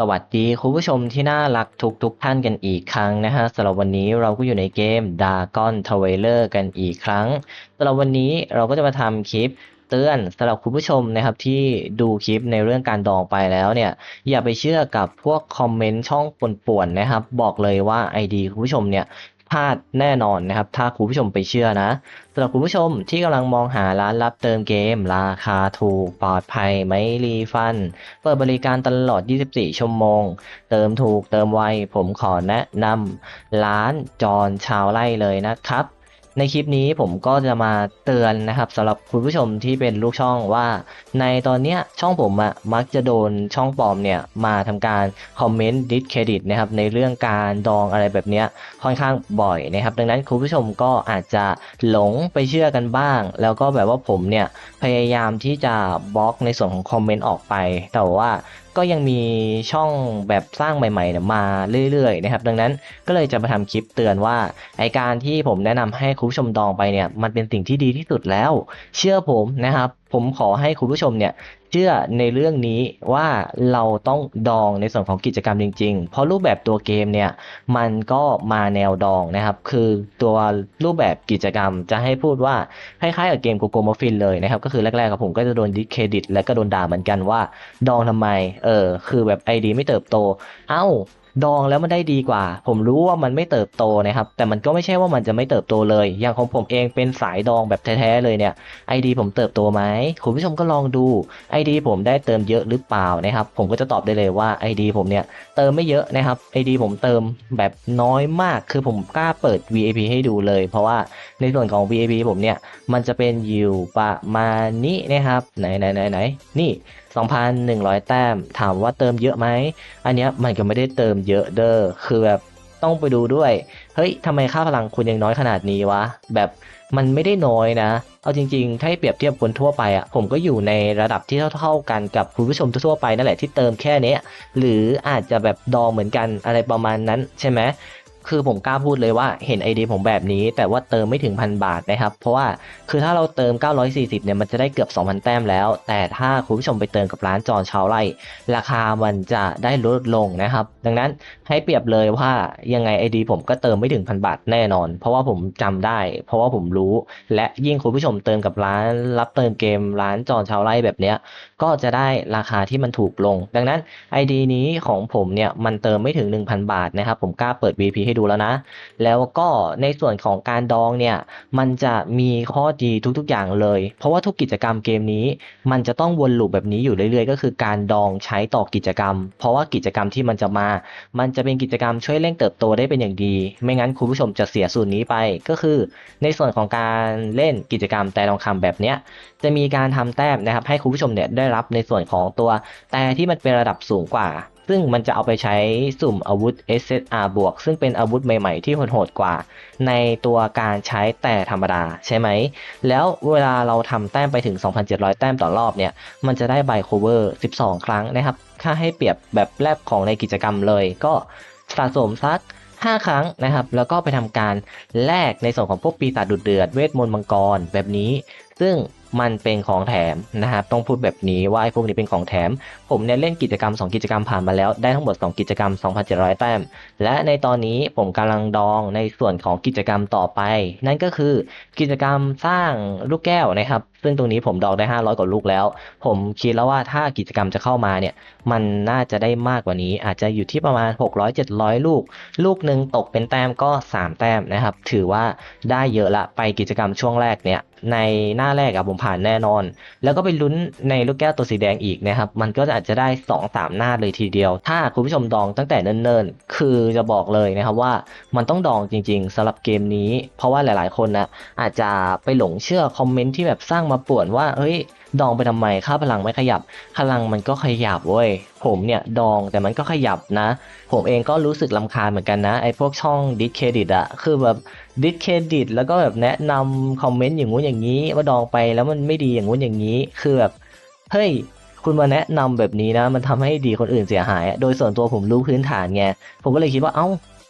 สวัสดีคุณผู้ชมที่น่ารักทุกทุกท่านกันอีกครั้งนะฮะสำหรับวันนี้เราก็อยู่ในเกม Dragon t w i l e r กันอีกครั้งสำหรับวันนี้เราก็จะมาทำคลิปเตือนสำหรับคุณผู้ชมนะครับที่ดูคลิปในเรื่องการดองไปแล้วเนี่ย อย่าไปเชื่อกับพวกคอมเมนต์ช่องป่วนๆนะครับ บอกเลยว่า ID คุณผู้ชมเนี่ย ลาดแน่นอนนะครับ ถ้าคุณผู้ชมไปเชื่อนะสำหรับคุณผู้ชมที่กำลังมองหาร้านรับเติมเกม ราคาถูกปลอดภัยไม่รีฟัน เปิดบริการตลอด 24 ชั่วโมง เติมถูกเติมไวผมขอแนะนำร้านจอนชาวไร่เลยนะครับ ในคลิปนี้ผมก็จะมาเตือนนะครับสำหรับคุณผู้ชมที่เป็นลูกช่องว่า ในตอนเนี้ยช่องผมอะมักจะโดนช่องปลอมเนี่ยมาทำการคอมเมนต์ดิสเครดิตนะครับในเรื่องการดองอะไรแบบเนี้ยค่อนข้างบ่อยนะครับ ดังนั้นคุณผู้ชมก็อาจจะหลงไปเชื่อกันบ้าง แล้วก็แบบว่าผมเนี่ยพยายามที่จะบล็อกในส่วนของคอมเมนต์ออกไป แต่ว่า ก็ยังมีช่องแบบสร้างใหม่ๆมาเรื่อยๆนะครับ ดังนั้นก็เลยจะมาทำคลิปเตือนว่าไอการที่ผมแนะนำให้คุณผู้ชมดองไปเนี่ยมันเป็นสิ่งที่ดีที่สุดแล้ว เชื่อผมนะครับ ผมขอให้คุณผู้ชมเนี่ยเชื่อในเรื่องนี้ว่าเราต้องดองในส่วนของกิจกรรมจริง ๆ เพราะรูปแบบตัวเกมเนี่ยมันก็มาแนวดองนะครับ คือตัวรูปแบบกิจกรรมจะให้พูดว่าคล้ายๆกับเกมโกโกโมฟินเลยนะครับ ก็คือแรกๆกับผมก็จะโดนดิสเครดิต และก็โดนด่าเหมือนกันว่า ดองทำไม เออ คือแบบไอดีไม่เติบโต เอ้า ดองแล้วมันได้ดีกว่า ผมรู้ว่ามันไม่เติบโตนะครับ แต่มันก็ไม่ใช่ว่ามันจะไม่เติบโตเลย อย่างของผมเองเป็นสายดองแบบแท้ๆเลยเนี่ยไอดีผมเติบโตไหมคุณผู้ชมก็ลองดูไอดีผมได้เติมเยอะหรือเปล่านะครับ ผมก็จะตอบได้เลยว่าไอดีผมเนี่ยเติมไม่เยอะนะครับไอดีผมเติมแบบน้อยมาก คือผมกล้าเปิด VIP ให้ดูเลย เพราะว่าในส่วนของ VIP ผมเนี่ย มันจะเป็นอยู่ประมาณนี้นะครับ ไหนไหนไหนไหนนี่ 2,100 แต้ม ถามว่าเติมเยอะไหม อันเนี้ยมันก็ไม่ได้เติมเยอะเด้อ คือแบบต้องไปดูด้วย เฮ้ยทำไมค่าพลังคุณยังน้อยขนาดนี้วะ แบบมันไม่ได้น้อยนะ เอาจริงๆ ถ้าเปรียบเทียบคนทั่วไปอะ ผมก็อยู่ในระดับที่เท่าๆกันกับคุณผู้ชมทั่วไปนั่นแหละที่เติมแค่เนี้ยหรืออาจจะแบบดองเหมือนกันอะไรประมาณนั้นใช่ไหม คือผมกล้าพูดเลยว่าเห็น ID ผมแบบนี้ แต่ว่าเติมไม่ถึงพันบาทนะครับ เพราะว่าคือถ้าเราเติม 940 เนี่ยมันจะได้เกือบ 2,000 แต้มแล้ว แต่ถ้าคุณผู้ชมไปเติมกับร้านจอนชาวไร่ราคามันจะได้ลดลงนะครับ ดังนั้นให้เปรียบเลยว่ายังไง ID ผมก็เติมไม่ถึงพันบาทแน่นอน เพราะว่าผมจำได้ เพราะว่าผมรู้ และยิ่งคุณผู้ชมเติมกับร้านรับเติมเกมร้านจอนชาวไร่แบบเนี้ยก็จะได้ราคาที่มันถูกลง ดังนั้น ID นี้ของผมเนี่ยมันเติมไม่ถึง 1,000 บาทนะครับผมกล้าเปิด VP ให้ดูแล้วนะ แล้วก็ในส่วนของการดองเนี่ยมันจะมีข้อดีทุกๆอย่างเลย เพราะว่าทุกกิจกรรมเกมนี้ มันจะต้องวนลูปแบบนี้อยู่เรื่อยๆ ก็คือการดองใช้ต่อกิจกรรม เพราะว่ากิจกรรมที่มันจะมา มันจะเป็นกิจกรรมช่วยเร่งเติบโตได้เป็นอย่างดี ไม่งั้นคุณผู้ชมจะเสียส่วนนี้ไป ก็คือ ในส่วนของการเล่นกิจกรรมแต่ทองคำแบบเนี้ยจะมีการทำแต้มนะครับให้คุณผู้ชมเนี่ยได้รับในส่วนของตัวแต่ที่มันเป็นระดับสูงกว่า ซึ่งมันจะเอาไปใช้สุ่มอาวุธ SSR บวกซึ่งเป็นอาวุธใหม่ๆที่โหดๆกว่า ในตัวการใช้แต่ธรรมดาใช่ไหม แล้วเวลาเราทำแต้มไปถึง 2,700 แต้มต่อรอบเนี่ย มันจะได้ใบโคเวอร์ 12 ครั้งนะครับ ถ้าให้เปรียบแบบแรกของในกิจกรรมเลย ก็สะสมสัก5 ครั้งนะครับ แล้วก็ไปทำการแลกในส่วนของพวกปีศาจดุเดือด เวทมนต์มังกรแบบนี้ ซึ่ง มันเป็นของแถมนะครับ ต้องพูดแบบนี้ว่าไอ้พวกนี้เป็นของแถม ผมเนี่ยเล่นกิจกรรม 2 กิจกรรมผ่านมาแล้ว ได้ทั้งหมด 2 กิจกรรม 2,700 แต้ม และในตอนนี้ผมกำลังดองในส่วนของกิจกรรมต่อไป นั่นก็คือกิจกรรมสร้างลูกแก้วนะครับ ซึ่งตรงนี้ผมดองได้ 500 กว่าลูกแล้ว ผมคิดแล้วว่าถ้ากิจกรรมจะเข้ามาเนี่ยมันน่าจะได้มากกว่านี้ อาจจะอยู่ที่ประมาณ 600-700 ลูก ลูกหนึ่งตกเป็นแต้มก็ 3 แต้มนะครับ ถือว่าได้เยอะละไปกิจกรรมช่วงแรกเนี่ยในหน้าแรกอะผมผ่านแน่นอน แล้วก็ไปลุ้นในลูกแก้วตัวสีแดงอีกนะครับ มันก็อาจจะได้ 2 3 หน้าเลยทีเดียว ถ้าคุณผู้ชมดองตั้งแต่เนิ่นๆ คือจะบอกเลยนะครับว่ามันต้องดองจริงๆสำหรับเกมนี้ เพราะว่าหลายๆคนนะอาจจะไปหลงเชื่อคอมเมนต์ที่แบบสร้างมาป่วนว่าเฮ้ย ดองไปทำไมค่าพลังไม่ขยับพลังมันก็ขยับเว้ยผมเนี่ยดองแต่มันก็ขยับนะ ผมเองก็รู้สึกลำคาญเหมือนกันนะไอ้พวกช่องดิสเครดิตอะคือแบบดิสเครดิตแล้วก็แบบแนะนำคอมเมนต์อย่างงู้นอย่างนี้ ว่าดองไปแล้วมันไม่ดีอย่างงู้นอย่างนี้ คือแบบเฮ้ยคุณมาแนะนำแบบนี้นะ มันทำให้ดีคนอื่นเสียหาย โดยส่วนตัวผมรู้พื้นฐานไงผมก็เลยคิดว่าเอ้า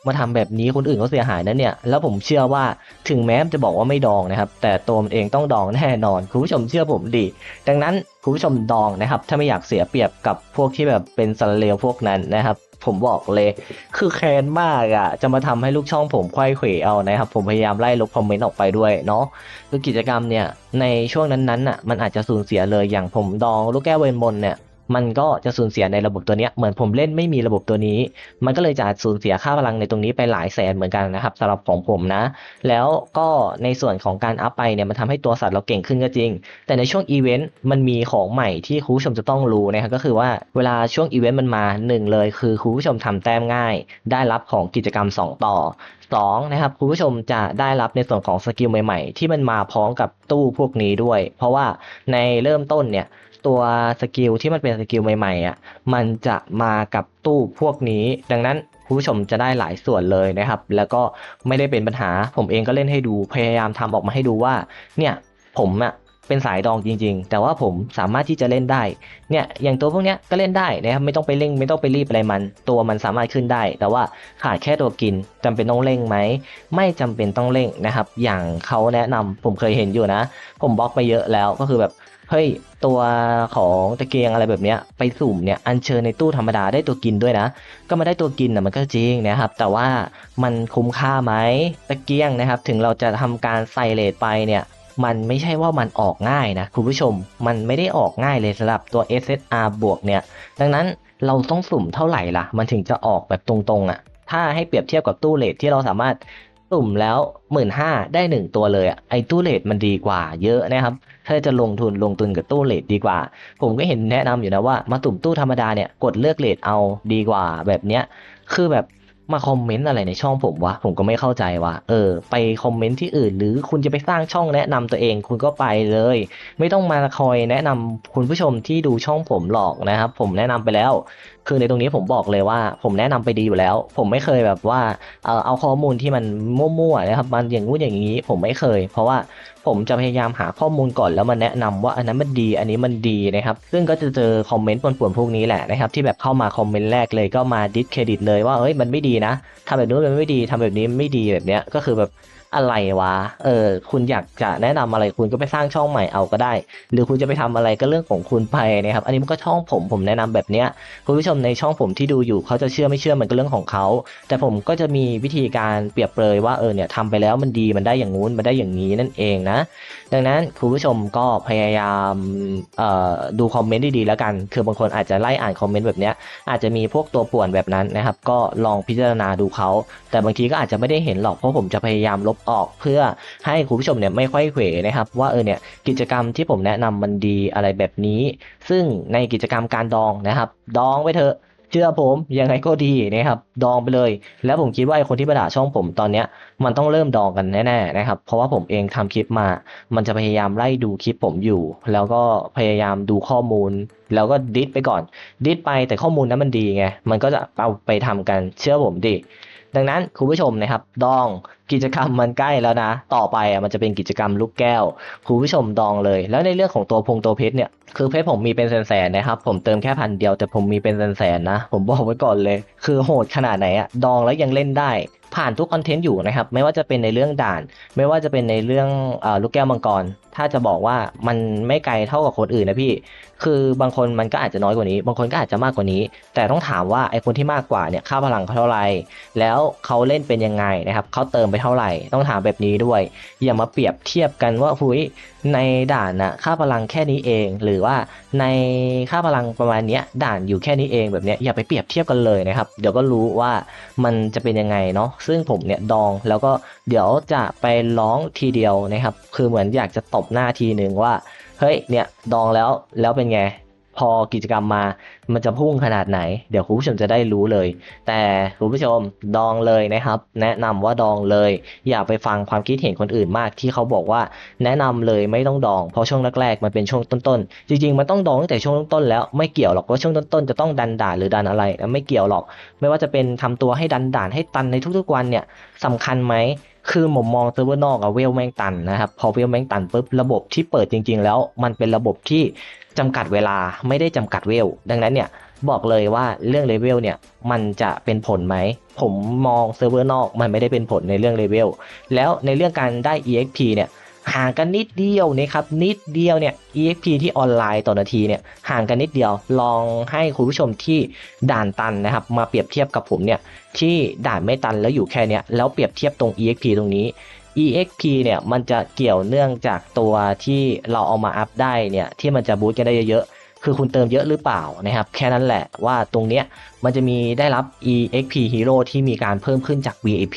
มาทำแบบนี้คนอื่นเขาเสียหายนะเนี่ย แล้วผมเชื่อว่าถึงแม้จะบอกว่าไม่ดองนะครับ แต่ตัวมันเองต้องดองแน่นอน คุณผู้ชมเชื่อผมดิดังนั้นคุณผู้ชมดองนะครับ ถ้าไม่อยากเสียเปรียบกับพวกที่แบบเป็นสารเลวพวกนั้นนะครับ ผมบอกเลย คือแค้นมากอะ่ะ จะมาทำให้ลูกช่องผมควายเขวเอานะครับ ผมพยายามไล่ลบคอมเมนต์ออกไปด้วยเนาะ คือกิจกรรมเนี่ยในช่วงนั้นๆน่ะ มันอาจจะสูญเสียเลย อย่างผมดองลูกแก้วเวนมนเนี่ย มันก็จะสูญเสียในระบบตัวนี้เหมือนผมเล่นไม่มีระบบตัวนี้ มันก็เลยจะสูญเสียค่าพลังในตรงนี้ไปหลายแสนเหมือนกันนะครับสำหรับของผมนะ แล้วก็ในส่วนของการอัพไปเนี่ยมันทำให้ตัวสัตว์เราเก่งขึ้นก็จริง แต่ในช่วงอีเวนต์มันมีของใหม่ที่คุณผู้ชมจะต้องรู้นะครับก็คือว่าเวลาช่วงอีเวนต์มันมาหนึ่งเลยคือคุณผู้ชมทำแต้มง่าย ได้รับของกิจกรรม 2 ต่อ2นะครับคุณผู้ชมจะได้รับในส่วนของสกิลใหม่ๆ ที่มันมาพร้อมกับตู้พวกนี้ด้วย เพราะว่าในเริ่มต้นเนี่ยตัวสกิลที่มันเป็นสกิลใหม่ๆอะมันจะมากับตู้พวกนี้ ดังนั้นคุณผู้ชมจะได้หลายส่วนเลยนะครับ แล้วก็ไม่ได้เป็นปัญหาผมเองก็เล่นให้ดูพยายามทำออกมาให้ดูว่าเนี่ยผมอะ เป็นสายดองจริง ๆ แต่ว่าผมสามารถที่จะเล่นได้ เนี่ยอย่างตัวพวกเนี้ยก็เล่นได้นะครับไม่ต้องไปเร่งไม่ต้องไปรีบอะไรมัน ตัวมันสามารถขึ้นได้ แต่ว่าขาดแค่ตัวกินจำเป็นต้องเร่งไหมไม่จำเป็นต้องเร่งนะครับ อย่างเขาแนะนำผมเคยเห็นอยู่นะ ผมบล็อกไปเยอะแล้วก็คือแบบเฮ้ยตัวของตะเกียงอะไรแบบเนี้ยไปสุ่มเนี่ยอัญเชิญในตู้ธรรมดาได้ตัวกินด้วยนะ ก็มาได้ตัวกินนะมันก็จริงนะครับ แต่ว่ามันคุ้มค่าไหมตะเกียงนะครับ ถึงเราจะทำการใส่เลทไปเนี่ย มันไม่ใช่ว่ามันออกง่ายนะคุณผู้ชมมันไม่ได้ออกง่ายเลยสำหรับตัว SSR บวกเนี่ย ดังนั้นเราต้องสุ่มเท่าไหร่ล่ะ มันถึงจะออกแบบตรงๆอะ่ะ ถ้าให้เปรียบเทียบกับตู้เลทที่เราสามารถสุ่มแล้วหมื่นห้าได้หนึ่งตัวเลยอะไอ้ตู้เลทมันดีกว่าเยอะนะครับถ้าจะลงทุนลงทุนกับตู้เลทดีกว่า ผมก็เห็นแนะนำอยู่นะว่ามาตุ่มตู้ธรรมดาเนี่ยกดเลือกเลทเอาดีกว่าแบบเนี้ยคือแบบ มาคอมเมนต์อะไรในช่องผมวะ ผมก็ไม่เข้าใจว่าเออ ไปคอมเมนต์ที่อื่น หรือคุณจะไปสร้างช่องแนะนำตัวเองคุณก็ไปเลย ไม่ต้องมาคอยแนะนำคุณผู้ชมที่ดูช่องผมหรอกนะครับ ผมแนะนำไปแล้ว คือในตรงนี้ผมบอกเลยว่า ผมแนะนำไปดีอยู่แล้ว ผมไม่เคยแบบว่าเออเอาข้อมูลที่มันมั่วๆนะครับมันอย่างงู้นอย่างนี้ ผมไม่เคย เพราะว่า ผมจะพยายามหาข้อมูลก่อนแล้วมาแนะนำว่าอันนั้นมันดีอันนี้มันดีนะครับซึ่งก็จะเจอคอมเมนต์ปนๆพวกนี้แหละนะครับที่แบบเข้ามาคอมเมนต์แรกเลยก็มาดิสเครดิตเลยว่าเอ้ยมันไม่ดีนะทำแบบนู้นมันไม่ดีทำแบบนี้ไม่ดีแบบเนี้ยก็คือแบบ อะไรวะ เออ คุณอยากจะแนะนำอะไรคุณก็ไปสร้างช่องใหม่เอาก็ได้ หรือคุณจะไปทำอะไรก็เรื่องของคุณไปนะครับ อันนี้มันก็ช่องผมผมแนะนำแบบเนี้ยคุณผู้ชมในช่องผมที่ดูอยู่เขาจะเชื่อไม่เชื่อมันก็เรื่องของเขา แต่ผมก็จะมีวิธีการเปรียบเปรยว่าเออเนี่ยทำไปแล้วมันดีมันได้อย่างงู้นมันได้อย่างนี้นั่นเองนะ ดังนั้นคุณผู้ชมก็พยายามออดูคอมเมนต์ดีๆแล้วกัน คือบางคนอาจจะไล่อ่านคอมเมนต์แบบเนี้ยอาจจะมีพวกตัวป่วนแบบนั้นนะครับ ก็ลองพิจารณาดูเขา แต่บางทีก็อาจจะไม่ได้เห็นหรอกเพราะผมจะพยายามลบออกเพื่อให้คุณผู้ชมเนี่ยไม่ค่อยเขวนะครับ ว่าเออเนี่ยกิจกรรมที่ผมแนะนำมันดีอะไรแบบนี้ ซึ่งในกิจกรรมการดองนะครับ ดองไว้เถอะเชื่อผมยังไงก็ดีนะครับดองไปเลย แล้วผมคิดว่าไอคนที่มาด่าช่องผมตอนเนี้ยมันต้องเริ่มดองกันแน่ๆนะครับเพราะว่าผมเองทำคลิปมา มันจะพยายามไล่ดูคลิปผมอยู่ แล้วก็พยายามดูข้อมูล แล้วก็ดิสไปก่อน ดิสไปแต่ข้อมูลนั้นมันดีไงมันก็จะเอาไปทำกันเชื่อผมดิดังนั้นคุณผู้ชมนะครับดอง กิจกรรมมันใกล้แล้วนะ ต่อไปอะมันจะเป็นกิจกรรมลูกแก้วคุณผู้ชมดองเลย แล้วในเรื่องของตัวพงตัวเพชรเนี่ยคือเพชรผมมีเป็นแสนๆนะครับ ผมเติมแค่พันเดียวแต่ผมมีเป็นแสนๆนะ ผมบอกไว้ก่อนเลย คือโหดขนาดไหนอะดองแล้วยังเล่นได้ ผ่านทุกคอนเทนต์อยู่นะครับ ไม่ว่าจะเป็นในเรื่องด่าน ไม่ว่าจะเป็นในเรื่องออลูกแก้วมังกร ถ้าจะบอกว่ามันไม่ไกลเท่ากับคนอื่นนะพี่ คือบางคนมันก็อาจจะน้อยกว่านี้ บางคนก็อาจจะมากกว่านี้ แต่ต้องถามว่าไอคนที่มากกว่าเนี่ยค่าพลังเขาเท่าไหร่แล้วเขาเล่นเป็นยังไงนะครับเขาเติมไปเท่าไหร่ ต้องถามแบบนี้ด้วย อย่ามาเปรียบเทียบกันว่าหุยในด่านนะค่าพลังแค่นี้เอง หรือว่าในค่าพลังประมาณเนี้ยด่านอยู่แค่นี้เองแบบเนี้ยอย่าไปเปรียบเทียบกันเลยนะครับ เดี๋ยวก็รู้ว่ามันจะเป็นยังไงเนาะซึ่งผมเนี่ยดองแล้วก็เดี๋ยวจะไปร้องทีเดียวนะครับ คือเหมือนอยากจะตบหน้าทีหนึ่งว่าเฮ้ยเนี่ยดองแล้วแล้วเป็นไง พอกิจกรรมมา มันจะพุ่งขนาดไหน เดี๋ยวคุณผู้ชมจะได้รู้เลย แต่คุณผู้ชมดองเลยนะครับ แนะนำว่าดองเลย อย่าไปฟังความคิดเห็นคนอื่นมากที่เขาบอกว่า แนะนำเลยไม่ต้องดอง เพราะช่วงแรกๆมันเป็นช่วงต้นๆ จริงๆมันต้องดองตั้งแต่ช่วงต้นๆแล้วไม่เกี่ยวหรอกว่าช่วงต้นๆจะต้องดันด่านหรือดันอะไร ไม่เกี่ยวหรอก ไม่ว่าจะเป็นทำตัวให้ดันด่านให้ตันในทุกๆวันเนี่ยสำคัญไหม คือผมมองเซิร์ฟเวอร์นอกอะเวลแม่งตันนะครับ พอเวลแม่งตันปุ๊บระบบที่เปิดจริง ๆ แล้ว มันเป็นระบบที่จำกัดเวลาไม่ได้จำกัดเวล ดังนั้นเนี่ยบอกเลยว่าเรื่องเลเวลเนี่ยมันจะเป็นผลไหม ผมมองเซิร์ฟเวอร์นอกมันไม่ได้เป็นผลในเรื่องเลเวลแล้วในเรื่องการได้ EXP เนี่ย ห่างกันนิดเดียวนะครับนิดเดียวเนี่ย EXP ที่ออนไลน์ต่อนาทีเนี่ยห่างกันนิดเดียวลองให้คุณผู้ชมที่ด่านตันนะครับมาเปรียบเทียบกับผมเนี่ยที่ด่านไม่ตันแล้วอยู่แค่เนี้ยแล้วเปรียบเทียบตรง EXP ตรงนี้ EXP เนี่ยมันจะเกี่ยวเนื่องจากตัวที่เราเอามาอัพได้เนี่ยที่มันจะบูสต์กันได้เยอะ คือคุณเติมเยอะหรือเปล่านะครับ แค่นั้นแหละว่าตรงเนี้ยมันจะมีได้รับ EXP Hero ที่มีการเพิ่มขึ้นจาก VIP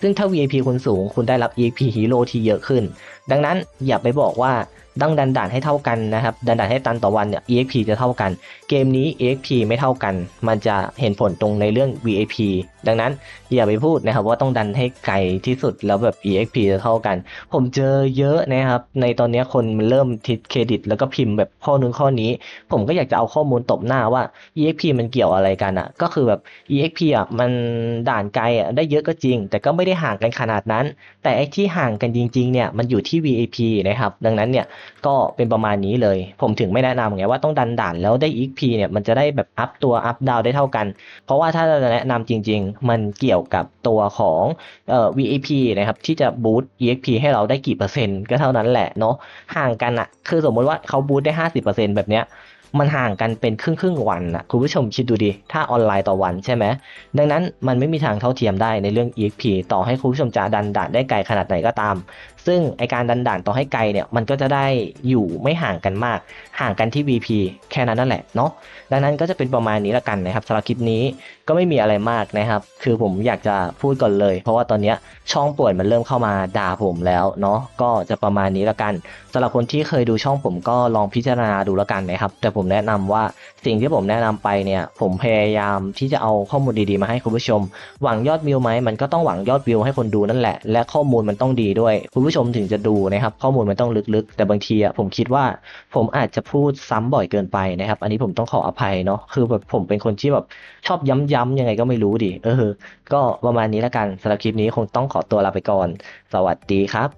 ซึ่งถ้า VIP คุณสูง คุณได้รับ EXP Hero ที่เยอะขึ้น ดังนั้นอย่าไปบอกว่า ต้องดันด่านให้เท่ากันนะครับ ดันด่านให้ตันต่อวันเนี่ย EXP จะเท่ากัน เกมนี้ EXP ไม่เท่ากัน มันจะเห็นผลตรงในเรื่อง VIP ดังนั้นอย่าไปพูดนะครับว่าต้องดันให้ไกลที่สุดแล้วแบบ EXP จะเท่ากัน ผมเจอเยอะนะครับ ในตอนนี้คนมันเริ่มทิดเครดิต แล้วก็พิมพ์แบบข้อนู้นข้อนี้ ผมก็อยากจะเอาข้อมูลตบหน้าว่า EXP มันเกี่ยวอะไรกันอะ่ะ ก็คือแบบ EXP อะมันด่านไกลอะได้เยอะก็จริง แต่ก็ไม่ได้ห่างกันขนาดนั้น แต่ไอ้ที่ห่างกันจริงๆเนี่ยมันอยู่ที่ VIP นะครับดังนั้นเนี่ยก็เป็นประมาณนี้เลย ผมถึงไม่แนะนำไงว่าต้องดันด่านแล้วได้ EXP เนี่ยมันจะได้แบบอัพตัวอัพดาวได้เท่ากัน เพราะว่าถ้าจะแนะนำจริง ๆ มันเกี่ยวกับตัวของเอ่อ VIP นะครับที่จะบูต EXP ให้เราได้กี่เปอร์เซ็นต์ก็เท่านั้นแหละเนาะห่างกันอะคือสมมติว่าเขาบูตได้ 50%แบบเนี้ยมันห่างกันเป็นครึ่งครึ่งวันนะคุณผู้ชมคิดดูดิ ถ้าออนไลน์ต่อวันใช่ไหม ดังนั้นมันไม่มีทางเท่าเทียมได้ในเรื่อง EXP ต่อให้คุณผู้ชมจะดันด่านได้ไกลขนาดไหนก็ตาม ซึ่งไอการดันด่านต่อให้ไกลเนี่ยมันก็จะได้อยู่ไม่ห่างกันมาก ห่างกันที่ VP แค่นั้นนั่นแหละเนาะดังนั้นก็จะเป็นประมาณนี้ละกันนะครับสำหรับคลิปนี้ก็ไม่มีอะไรมากนะครับ คือผมอยากจะพูดก่อนเลย เพราะว่าตอนนี้ช่องป่วยมันเริ่มเข้ามาด่าผมแล้วเนาะก็จะประมาณนี้ละกันสำหรับคนที่เคยดูช่องผมก็ลองพิจารณาดูล้วกันนะครับแต่ผมแนะนำว่าสิ่งที่ผมแนะนำไปเนี่ยผมพยายามที่จะเอาข้อมูลดีๆมาให้คุณผู้ชม หวังยอดวิวไหมมันก็ต้องหวังยอดวิวให้คนดูนั่นแหละ และข้อมูลมันต้องดีด้วย คุณผู้ชมถึงจะดูนะครับ ข้อมูลมันต้องลึกๆ แต่บางทีอะผมคิดว่าผมอาจจะพูดซ้ำบ่อยเกินไปนะครับ อันนี้ผมต้องขออภัยเนาะคือแบบผมเป็นคนที่แบบชอบย้ำๆยังไงก็ไม่รู้ดิเออ ก็ประมาณนี้ละกันสำหรับคลิปนี้คงต้องขอตัวลาไปก่อน สวัสดีครับ